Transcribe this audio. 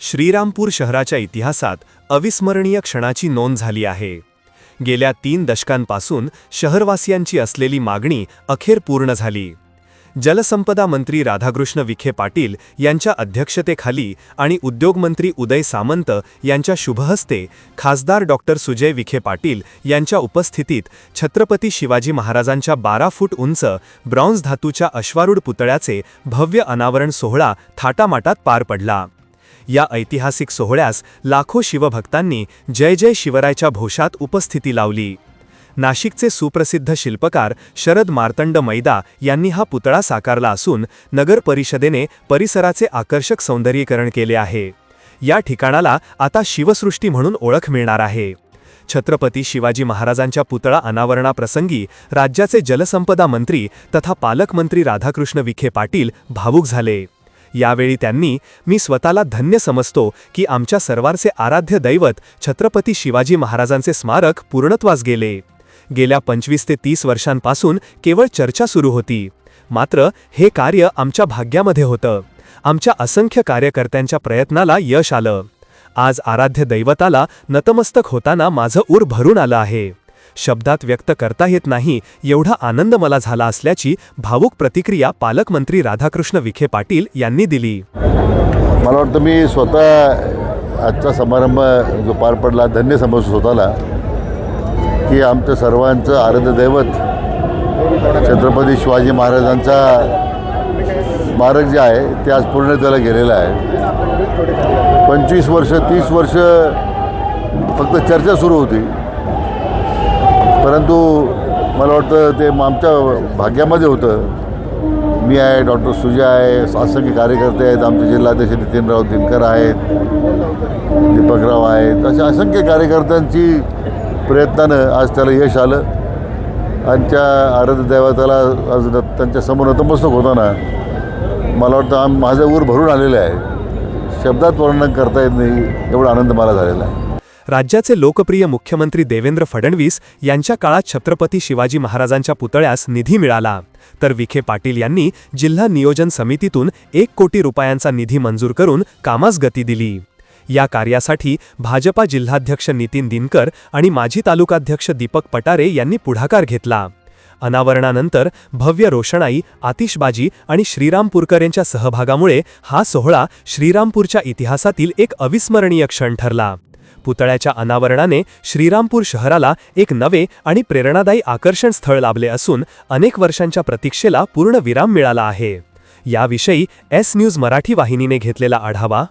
श्रीरामपूर शहराच्या इतिहासात अविस्मरणीय क्षणाची नोंद झाली आहे. गेल्या तीन दशकांपासून शहरवासियांची असलेली मागणी अखेर पूर्ण झाली. जलसंपदा मंत्री राधाकृष्ण विखे पाटील यांच्या अध्यक्षतेखाली आणि उद्योगमंत्री उदय सामंत यांच्या शुभहस्ते खासदार डॉक्टर सुजय विखे पाटील यांच्या उपस्थितीत छत्रपती शिवाजी महाराजांच्या बारा फूट उंच ब्रॉन्झ धातूच्या अश्वारूढ पुतळ्याचे भव्य अनावरण सोहळा थाटामाटात पार पडला. या ऐतिहासिक सोहळ्यास लाखो शिवभक्तांनी जय जय शिवरायच्या भोशात उपस्थिती लावली. नाशिकचे सुप्रसिद्ध शिल्पकार शरद मार्तंड मैदा यांनी हा पुतळा साकारला असून नगर परिषदेने परिसराचे आकर्षक सौंदर्यीकरण केले आहे. या ठिकाणाला आता शिवसृष्टी म्हणून ओळख मिळणार आहे. छत्रपती शिवाजी महाराजांच्या पुतळा अनावरणाप्रसंगी राज्याचे जलसंपदा मंत्री तथा पालकमंत्री राधाकृष्ण विखे पाटील भावूक झाले. यावेळी त्यांनी मी स्वतःला धन्य समजतो की आमच्या सर्वांचे आराध्य दैवत छत्रपती शिवाजी महाराजांचे स्मारक पूर्णत्वास गेले. गेल्या पंचवीस ते तीस वर्षांपासून केवळ चर्चा सुरू होती. मात्र हे कार्य आमच्या भाग्यामध्ये होतं. आमच्या असंख्य कार्यकर्त्यांच्या प्रयत्नाला यश आलं. आज आराध्य दैवताला नतमस्तक होताना माझं ऊर भरून आलं आहे. शब्दात व्यक्त करता येत नाही एवढा आनंद मला झाला असल्याची भावूक प्रतिक्रिया पालकमंत्री राधाकृष्ण विखे पाटील यांनी दिली. मला वाटतं मी स्वतः आजचा समारंभ जो पार पडला धन्य समजतो स्वतःला की आमचं सर्वांचं आराध्य दैवत छत्रपती शिवाजी महाराजांचा स्मारक जे आहे ते आज पूर्णत्वाला गेलेलं आहे. पंचवीस वर्ष तीस वर्ष फक्त चर्चा सुरू होती. परंतु मला वाटतं ते आमच्या भाग्यामध्ये होतं. मी आहे डॉक्टर सुजा आहे शासकीय कार्यकर्ते आहेत आमचे जिल्हाध्यक्ष नितीनराव दिनकर आहेत दीपकराव आहेत. अशा असंख्य कार्यकर्त्यांची प्रयत्नानं आज त्याला यश आलं. आणि त्या आराध्य दैवताला आज त्यांच्यासमोर नतमस्तक होताना मला वाटतं आम माझं ऊर भरून आलेलं आहे. शब्दात वर्णन करता येत नाही एवढा आनंद मला झालेला आहे. राज्याचे लोकप्रिय मुख्यमंत्री देवेंद्र फडणवीस यांच्या काळात छत्रपती शिवाजी महाराजांच्या पुतळ्यास निधी मिळाला. तर विखे पाटील यांनी जिल्हा नियोजन समितीतून एक कोटी रुपयांचा निधी मंजूर करून कामास गती दिली. या कार्यासाठी भाजपा जिल्हाध्यक्ष नितीन दिनकर आणि माजी तालुकाध्यक्ष दीपक पटारे यांनी पुढाकार घेतला. अनावरणानंतर भव्य रोषणाई आतिषबाजी आणि श्रीरामपूरकर यांच्या सहभागामुळे हा सोहळा श्रीरामपूरच्या इतिहासातील एक अविस्मरणीय क्षण ठरला. पुतळ्याच्या अनावरणाने श्रीरामपूर शहराला एक नवे आणि प्रेरणादायी आकर्षण स्थळ लाभले असून अनेक वर्षांच्या प्रतीक्षेला पूर्ण विराम मिळाला आहे. याविषयी एस न्यूज मराठी वाहिनीने घेतलेला आढावा